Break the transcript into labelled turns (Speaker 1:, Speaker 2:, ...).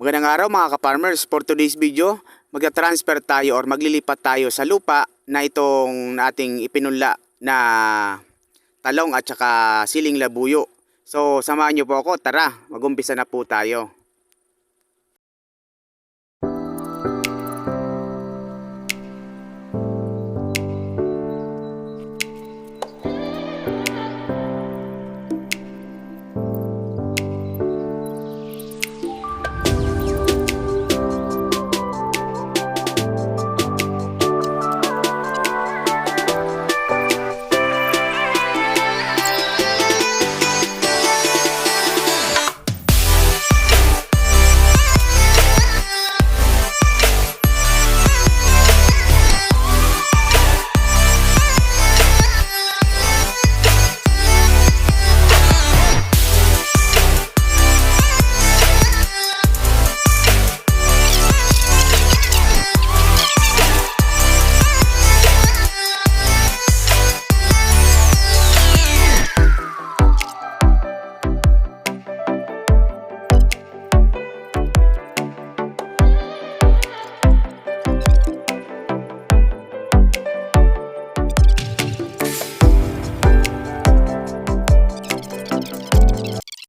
Speaker 1: Magandang araw mga ka-farmers. For today's video, magta-transfer tayo or maglilipat tayo sa lupa na itong ating ipinunla na talong at saka siling labuyo. So samahan nyo po ako, tara, magumpisa na po tayo.